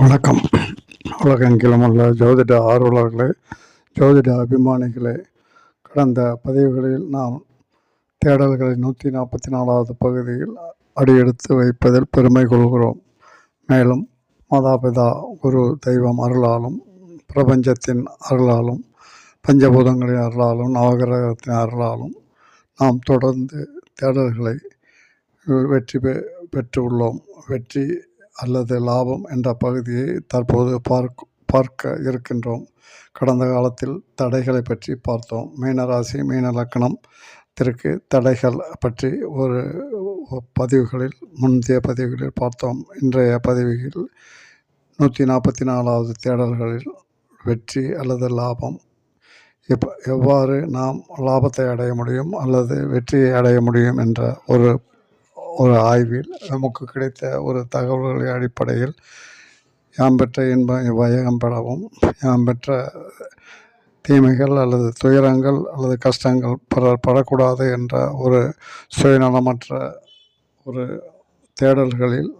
வணக்கம். உலகெங்கிலும் உள்ள ஜோதிட ஆர்வலர்களே ஜோதிட அபிமானிகளே கடந்த பதிவுகளில் நாம் தேடல்களை நூற்றி நாற்பத்தி நாலாவது பகுதியில் அடியெடுத்து வைப்பதில் பெருமை கொள்கிறோம். மேலும் மாதாபிதா குரு தெய்வம் அருளாலும் பிரபஞ்சத்தின் அருளாலும் பஞ்சபூதங்களின் அருளாலும் நவகிரகத்தின் அருளாலும் நாம் தொடர்ந்து தேடல்களை வெற்றி பெ பெற்று உள்ளோம் வெற்றி அல்லது லாபம் என்ற பகுதியை தற்போது பார்க் பார்க்க இருக்கின்றோம். கடந்த காலத்தில் தடைகளை பற்றி பார்த்தோம். மீனராசி மீன லக்கணத்திற்கு தடைகள் பற்றி ஒரு பதிவுகளில் முந்தைய பதிவுகளில் பார்த்தோம். இன்றைய பதிவுகளில் நூற்றி நாற்பத்தி நாலாவது தேடல்களில் வெற்றி அல்லது லாபம். எப் எவ்வாறு நாம் லாபத்தை அடைய முடியும் அல்லது வெற்றியை அடைய முடியும் என்ற ஒரு ஒரு ஆய்வில் நமக்கு கிடைத்த ஒரு தகவல்களின் அடிப்படையில் யாம் பெற்ற இன்பம் வையகம் பெறவும் யாம் பெற்ற தீமைகள் அல்லது துயரங்கள் அல்லது கஷ்டங்கள் பிறர் படக்கூடாது என்ற ஒரு சுயநலமற்ற ஒரு தேடல்களில்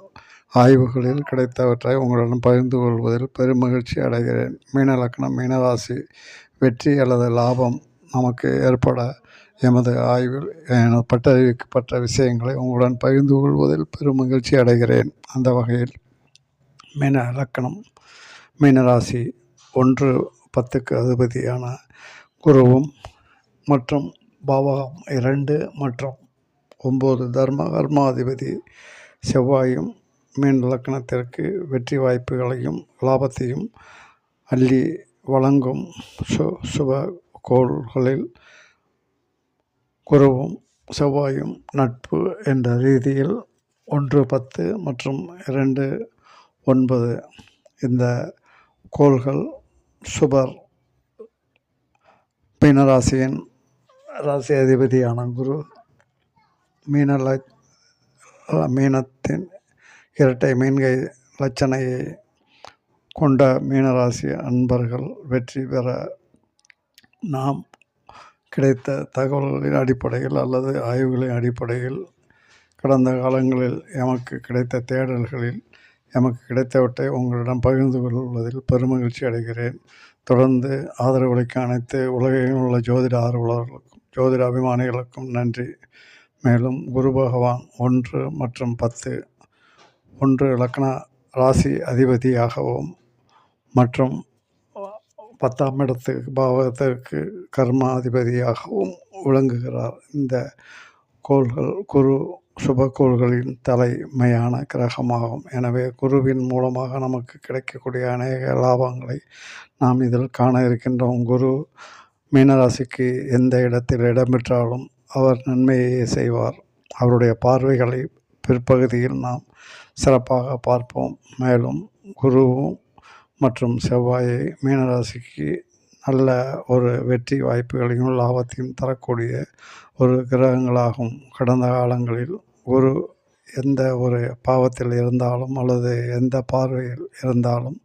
ஆய்வுகளில் கிடைத்தவற்றை உங்களுடன் பகிர்ந்து கொள்வதில் பெருமகிழ்ச்சி அடைகிறேன். மீன லக்னம் மீனராசி வெற்றி அல்லது லாபம் நமக்கு ஏற்பட எமது ஆய்வில் எனது பட்டறிவிக்கப்பட்ட விஷயங்களை உங்களுடன் பகிர்ந்து கொள்வதில் பெரும் மகிழ்ச்சி அடைகிறேன். அந்த வகையில் மீன இலக்கணம் மீனராசி ஒன்று பத்துக்கு அதிபதியான குருவும் மற்றும் பாவகம் இரண்டு மற்றும் ஒம்பது தர்ம கர்மாதிபதி செவ்வாயும் மீன் இலக்கணத்திற்கு வெற்றி வாய்ப்புகளையும் லாபத்தையும் அள்ளி வழங்கும் சு சுப கோள்களில் குருவும் செவ்வாயும் நட்பு என்ற ரீதியில் ஒன்று பத்து மற்றும் இரண்டு ஒன்பது. இந்த கோள்கள் சுபர் மீனராசியின் ராசி அதிபதியான குரு மீன ல மீனத்தின் இரட்டை மீன்கை லட்சணையை கொண்ட மீனராசி அன்பர்கள் வெற்றி பெற நாம் கிடைத்த தகவல்களின் அடிப்படையில் அல்லது ஆய்வுகளின் அடிப்படையில் கடந்த காலங்களில் எமக்கு கிடைத்த தேடல்களில் எமக்கு கிடைத்தவற்றை உங்களிடம் பகிர்ந்து கொள்வதில் பெருமகிழ்ச்சி அடைகிறேன். தொடர்ந்து ஆதரவளிக்க அனைத்து உலகில் உள்ள ஜோதிட ஆர்வலர்களுக்கும் ஜோதிட அபிமானிகளுக்கும் நன்றி. மேலும் குரு பகவான் ஒன்று மற்றும் பத்து ஒன்று லக்ன ராசி அதிபதியாகவும் மற்றும் பத்தாம் இடத்துக்கு பாவகத்திற்கு கர்மாதிபதியாகவும் விளங்குகிறார். இந்த கோள்கள் குரு சுபக்கோள்களின் தலைமையான கிரகமாகும். எனவே குருவின் மூலமாக நமக்கு கிடைக்கக்கூடிய அநேக லாபங்களை நாம் இதில் காண இருக்கின்றோம். குரு மீனராசிக்கு எந்த இடத்தில் இடம்பெற்றாலும் அவர் நன்மையே செய்வார். அவருடைய பார்வைகளை பிற்பகுதியில் நாம் சிறப்பாக பார்ப்போம். மேலும் குருவும் மற்றும் செவ்வாயை மீனராசிக்கு நல்ல ஒரு வெற்றி வாய்ப்புகளையும் லாபத்தையும் தரக்கூடிய ஒரு கிரகங்களாகும். கடந்த காலங்களில் ஒரு எந்த ஒரு பாவத்தில் இருந்தாலும் அல்லது எந்த பார்வையில் இருந்தாலும்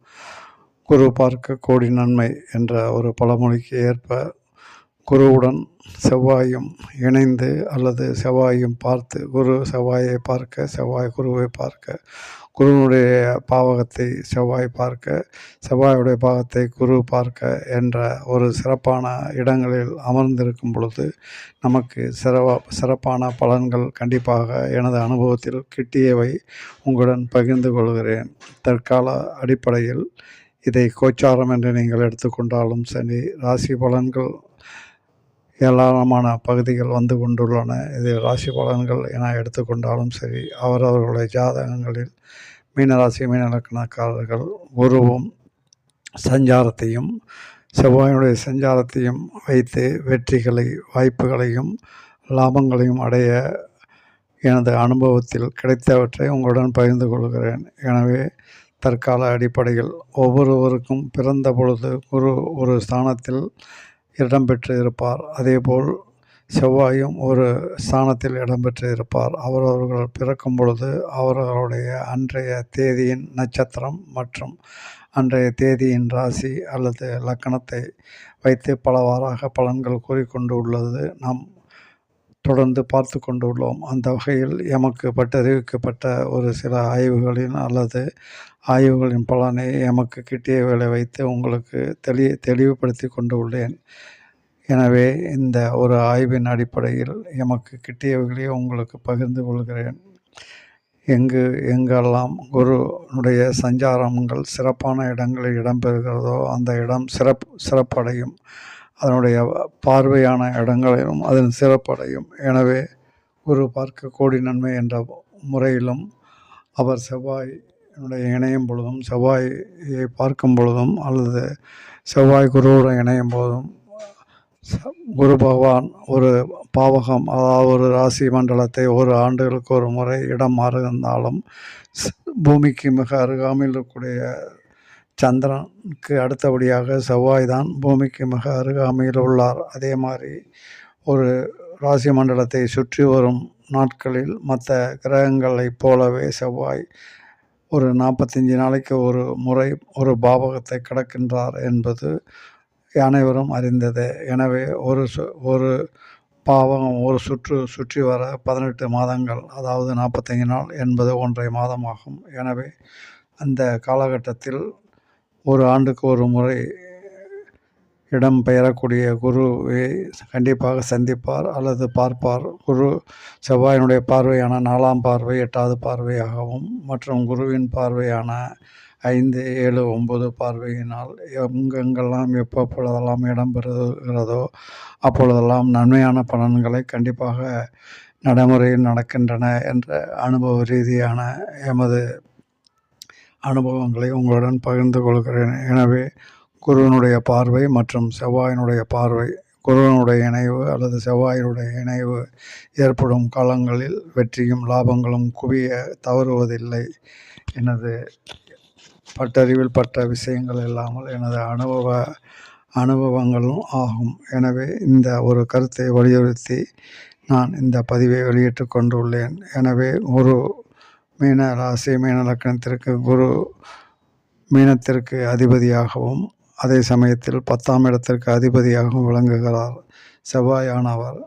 குரு பார்க்க கோடி நன்மை என்ற ஒரு பழமொழிக்கு ஏற்ப குருவுடன் செவ்வாயும் இணைந்து அல்லது செவ்வாயும் பார்த்து குரு செவ்வாயை பார்க்க செவ்வாய் குருவை பார்க்க குருவுடைய பாவகத்தை செவ்வாய் பார்க்க செவ்வாயுடைய பாவத்தை குரு பார்க்க என்ற ஒரு சிறப்பான இடங்களில் அமர்ந்திருக்கும் பொழுது நமக்கு சிறவா சிறப்பான பலன்கள் கண்டிப்பாக எனது அனுபவத்தில் கிட்டியவை. உங்களுடன் பகிர்ந்து கொள்கிறேன். தற்கால அடிப்படையில் இதை கோச்சாரம் என்று நீங்கள் எடுத்துக்கொண்டாலும் சரி ராசி பலன்கள் ஏராளமான பகுதிகள் வந்து கொண்டுள்ளன. இதில் ராசி பலன்கள் என எடுத்துக்கொண்டாலும் சரி அவரவர்களுடைய ஜாதகங்களில் மீனராசி மீனலக்கணக்காரர்கள் குருவும் சஞ்சாரத்தையும் செவ்வாயினுடைய சஞ்சாரத்தையும் வைத்து வெற்றிகளை வாய்ப்புகளையும் லாபங்களையும் அடைய எனது அனுபவத்தில் கிடைத்தவற்றை உங்களுடன் பகிர்ந்து கொள்கிறேன். எனவே தற்கால அடிப்படையில் ஒவ்வொருவருக்கும் பிறந்த பொழுது குரு ஒரு ஸ்தானத்தில் இடம்பெற்று இருப்பார் அதேபோல் செவ்வாயும் ஒரு ஸ்தானத்தில் இடம்பெற்று இருப்பார் அவரவர்கள் பிறக்கும் பொழுது அவர்களுடைய அன்றைய தேதியின் நட்சத்திரம் மற்றும் அன்றைய தேதியின் ராசி அல்லது லக்கணத்தை வைத்து பலவாறாக பலன்கள் கூறிக்கொண்டு உள்ளது. நாம் தொடர்ந்து பார்த்து கொண்டுள்ளோம். அந்த வகையில் எமக்கு பட்டறிவிக்கப்பட்ட ஒரு சில ஆய்வுகளின் அல்லது ஆய்வுகளின் பலனை எமக்கு கிட்டியவைகளை வைத்து உங்களுக்கு தெளி தெளிவுபடுத்தி கொண்டு உள்ளேன் எனவே இந்த ஒரு ஆய்வின் அடிப்படையில் எமக்கு கிட்டியவைகளை உங்களுக்கு பகிர்ந்து கொள்கிறேன். எங்கு எங்கெல்லாம் குருனுடைய சஞ்சாரங்கள் சிறப்பான இடங்களில் இடம்பெறுகிறதோ அந்த இடம் சிறப்பு சிறப்படையும். அதனுடைய பார்வையான இடங்களிலும் அதன் சிறப்படையும். எனவே குரு பார்க்க கோடி நன்மை என்ற முறையிலும் அவர் செவ்வாயினுடைய இணையும் பொழுதும் செவ்வாயை பார்க்கும் பொழுதும் அல்லது செவ்வாய் குருவுடன் இணையும் போதும் குரு பகவான் ஒரு பாவகம் அதாவது ஒரு ராசி மண்டலத்தை ஒரு ஆண்டுகளுக்கு ஒரு முறை இடம் மாறுகின்றாலும் பூமிக்கு மிக அருகாமையில் இருக்கக்கூடிய சந்திரனுக்கு அடுத்தபடியாக செவ்வாய் தான் பூமிக்கு மிக அருகாமையில் உள்ளார். அதே மாதிரி ஒரு ராசி மண்டலத்தை சுற்றி வரும் நாட்களில் மற்ற கிரகங்களைப் போலவே செவ்வாய் ஒரு நாற்பத்தஞ்சு நாளைக்கு ஒரு முறை ஒரு பாவகத்தை கடக்கின்றார் என்பது அனைவரும் அறிந்ததே. எனவே ஒரு சு ஒரு பாவகம் ஒரு சுற்று சுற்றி வர பதினெட்டு மாதங்கள் அதாவது நாற்பத்தஞ்சு நாள் என்பது ஒன்றை மாதமாகும். எனவே அந்த காலகட்டத்தில் ஒரு ஆண்டுக்கு ஒரு முறை இடம் பெயரக்கூடிய குருவை கண்டிப்பாக சந்திப்பார் அல்லது பார்ப்பார். குரு செவ்வாயினுடைய பார்வையான நாலாம் பார்வை எட்டாவது பார்வையாகவும் மற்றும் குருவின் பார்வையான ஐந்து ஏழு ஒன்பது பார்வையினால் எங்கெங்கெல்லாம் எப்பப்பொழுதெல்லாம் இடம்பெறுகிறதோ அப்பொழுதெல்லாம் நன்மையான பலன்களை கண்டிப்பாக நடைமுறையில் நடக்கின்றன என்ற அனுபவ ரீதியான எமது அனுபவங்களை உங்களுடன் பகிர்ந்து கொள்கிறேன். எனவே குருவனுடைய பார்வை மற்றும் செவ்வாயினுடைய பார்வை குருவனுடைய இணைவு அல்லது செவ்வாயினுடைய இணைவு ஏற்படும் காலங்களில் வெற்றியும் லாபங்களும் குவிய தவறுவதில்லை எனது பட்டறிவில் பட்ட விஷயங்கள் இல்லாமல் எனது அனுபவ அனுபவங்களும் ஆகும். எனவே இந்த ஒரு கருத்தை வலியுறுத்தி நான் இந்த பதிவை வெளியிட்டு கொண்டுள்ளேன். எனவே ஒரு மீன ராசி மீன லக்கணத்திற்கு குரு மீனத்திற்கு அதிபதியாகவும் அதே சமயத்தில் பத்தாம் இடத்திற்கு அதிபதியாகவும் விளங்குகிறார். செவ்வாயானவர்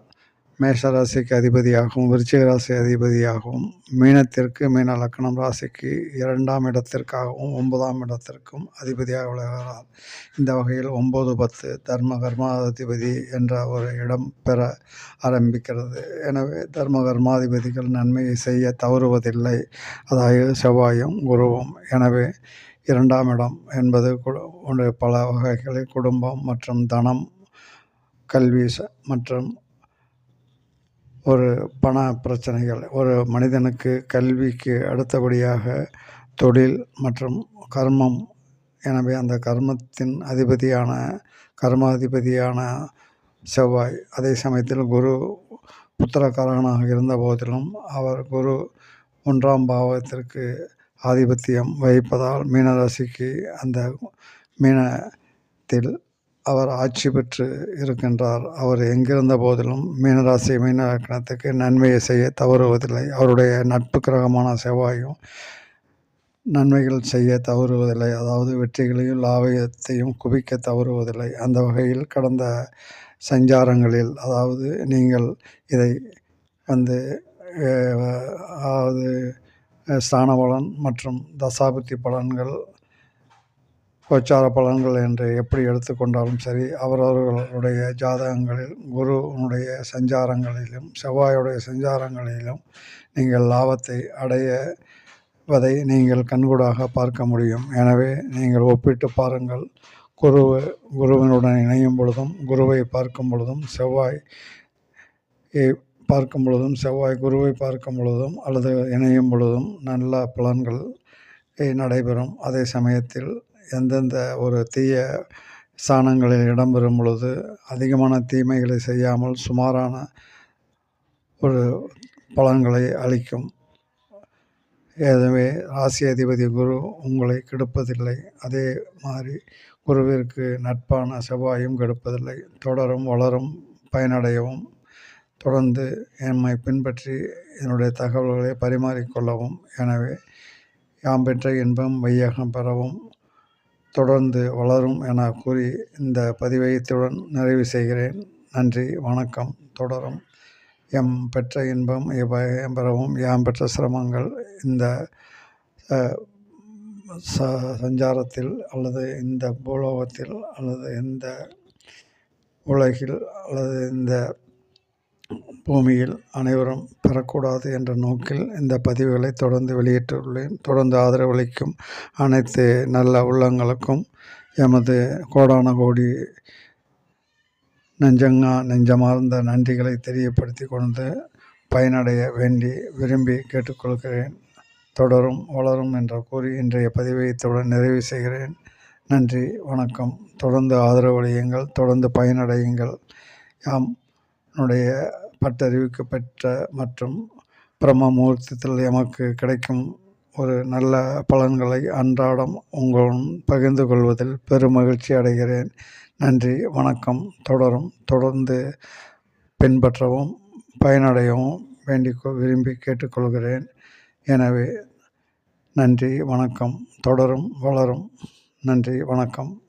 மேஷ ராசிக்கு அதிபதியாகவும் விருச்சிக ராசி அதிபதியாகவும் மீனத்திற்கு மீன லக்கணம் ராசிக்கு இரண்டாம் இடத்திற்காகவும் ஒன்பதாம் இடத்திற்கும் அதிபதியாக விளங்குகிறார். இந்த வகையில் ஒம்பது பத்து தர்ம கர்மாதிபதி என்ற ஒரு இடம் பெற ஆரம்பிக்கிறது. எனவே தர்ம கர்மாதிபதிகள் நன்மையை செய்ய தவறுவதில்லை. அதாவது செவ்வாயும் குருவும். எனவே இரண்டாம் இடம் என்பது கு- பல வகைகளில் குடும்பம் மற்றும் தனம் கல்வி ச- மற்றும் ஒரு பண பிரச்சனைகள் ஒரு மனிதனுக்கு கல்விக்கு அடுத்தபடியாக தொழில் மற்றும் கர்மம். எனவே அந்த கர்மத்தின் அதிபதியான கர்மாதிபதியான செவ்வாய். அதே சமயத்தில் குரு புத்திரக்காரகனாக இருந்த போதிலும் அவர் குரு ஒன்றாம் பாவத்திற்கு ஆதிபத்தியம் வகிப்பதால் மீனராசிக்கு அந்த மீனத்தில் அவர் ஆட்சி பெற்று இருக்கின்றார். அவர் எங்கிருந்த போதிலும் மீனராசி மீனக்கணத்துக்கு நன்மையை செய்ய தவறுவதில்லை. அவருடைய நட்பு கிரகமான செவ்வாயும் நன்மைகள் செய்ய தவறுவதில்லை. அதாவது வெற்றிகளையும் லாபத்தையும் குவிக்க தவறுவதில்லை. அந்த வகையில் கடந்த சஞ்சாரங்களில் அதாவது நீங்கள் இதை வந்து அதாவது ஸ்தான பலன் மற்றும் தசாபுத்தி பலன்கள் கோச்சார பலன்கள் என்று எப்படி எடுத்துக்கொண்டாலும் சரி அவரவர்களுடைய ஜாதகங்களில் குருனுடைய சஞ்சாரங்களிலும் செவ்வாயுடைய சஞ்சாரங்களிலும் நீங்கள் லாபத்தை அடையவதை நீங்கள் கண்கூடாக பார்க்க முடியும். எனவே நீங்கள் ஒப்பிட்டு பாருங்கள். குரு குருவினுடன் இணையும் பொழுதும் குருவை பார்க்கும் பொழுதும் செவ்வாய் பார்க்கும் பொழுதும் செவ்வாய் குருவை பார்க்கும் பொழுதும் அல்லது இணையும் பொழுதும் நல்ல பலன்கள் நடைபெறும். அதே சமயத்தில் எந்தெந்த ஒரு தீய சாணங்களில் இடம்பெறும் பொழுது அதிகமான தீமைகளை செய்யாமல் சுமாரான ஒரு பலன்களை அளிக்கும். எனவே ராசி அதிபதி குரு உங்களை கெடுப்பதில்லை. அதே மாதிரி குருவிற்கு நட்பான செவ்வாயும் கெடுப்பதில்லை. தொடரும் வளரும் பயனடையவும் தொடர்ந்து எம்மை பின்பற்றி என்னுடைய தகவல்களை பரிமாறிக்கொள்ளவும். எனவே யாம் பெற்ற இன்பம் வையகம் பெறவும் தொடர்ந்து வளரும் என கூறி இந்த பதிவை இத்துடன் நிறைவு செய்கிறேன். நன்றி வணக்கம். தொடரும். எம் பெற்ற இன்பம் எம் பெறவும். யாம் பெற்ற சிரமங்கள் இந்த ச சஞ்சாரத்தில் அல்லது இந்த பூலோகத்தில் அல்லது இந்த உலகில் அல்லது இந்த பூமியில் அனைவரும் பெறக்கூடாது என்ற நோக்கில் இந்த பதிவுகளை தொடர்ந்து வெளியிட்டுள்ளேன். தொடர்ந்து ஆதரவளிக்கும் அனைத்து நல்ல உள்ளங்களுக்கும் எமது கோடான கோடி நெஞ்சங்கா நெஞ்சமார்ந்த நன்றிகளை தெரியப்படுத்தி கொண்டு பயனடைய வேண்டி விரும்பி கேட்டுக்கொள்கிறேன். தொடரும் வளரும் என்று கூறி இன்றைய பதிவை இத்துடன் நிறைவு செய்கிறேன். நன்றி வணக்கம். தொடர்ந்து ஆதரவளியுங்கள் தொடர்ந்து பயனடையுங்கள். யாம் என்னுடைய பட்டறிவிக்கப்பெற்ற மற்றும் பிரம்ம முகூர்த்தத்தில் எமக்கு கிடைக்கும் ஒரு நல்ல பலன்களை அன்றாடம் உங்களுடன் பகிர்ந்து கொள்வதில் பெரும் மகிழ்ச்சி அடைகிறேன். நன்றி வணக்கம். தொடரும் தொடர்ந்து பின்பற்றவும் பயனடையவும் வேண்டி விரும்பி கேட்டுக்கொள்கிறேன். எனவே நன்றி வணக்கம். தொடரும் வளரும். நன்றி வணக்கம்.